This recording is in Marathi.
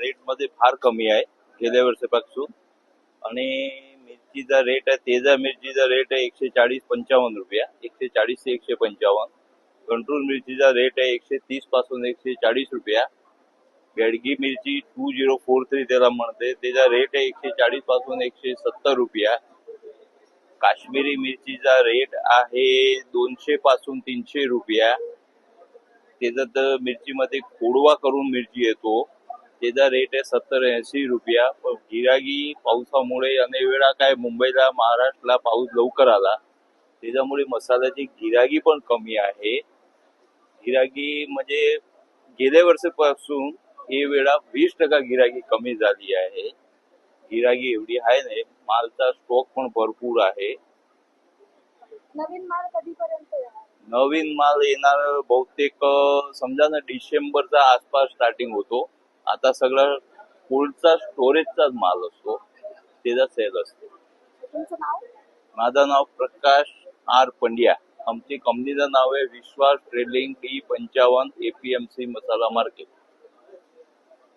रेटमध्ये फार कमी आहे. गेल्या वर्षापासून. आणि मिरचीचा रेट आहे तेजा मिरचीचा रेट आहे एकशे चाळीस पंचावन्न रुपया. एकशे चाळीस ते एकशे पंचावन्न. कंट्रोल मिरचीचा रेट आहे एकशे तीसपासून एकशे चाळीस रुपया. बेडगी मिरची टू झिरो फोर थ्री त्याला म्हणते. त्याचा रेट आहे एकशे चाळीसपासून एकशे सत्तर रुपया. काश्मीरी मिरचीचा रेट आहे दोनशे पासून तीनशे रुपया. त्याच्यात मिरचीमध्ये कोडवा करून मिरची येतो. त्याचा रेट आहे सत्तर ऐंशी रुपया. पण गिरागी पावसामुळे अनेक वेळा काय मुंबईला महाराष्ट्राला पाऊस लवकर आला. त्याच्यामुळे मसाल्याची गिरागी पण कमी आहे. गिरागी म्हणजे गेल्या वर्षापासून हे वेळा वीस टक्का गिरागी कमी झाली आहे. गिरागी एवढी आहे नाही मालचा स्टॉक पण भरपूर आहे. नवीन माल कधीपर्यंत येणार? नवीन माल येणार बहुतेक समजा ना डिसेंबरच्या आसपास स्टार्टिंग होतो. आता सगळं कोल्डचा स्टोरेजचाच माल असतो. त्याचा सेल असतो. माझं नाव प्रकाश आर पंड्या. आमची कंपनीचं नाव आहे विश्वास ट्रेडिंग डी पंचावन्न एपीएमसी मसाला मार्केट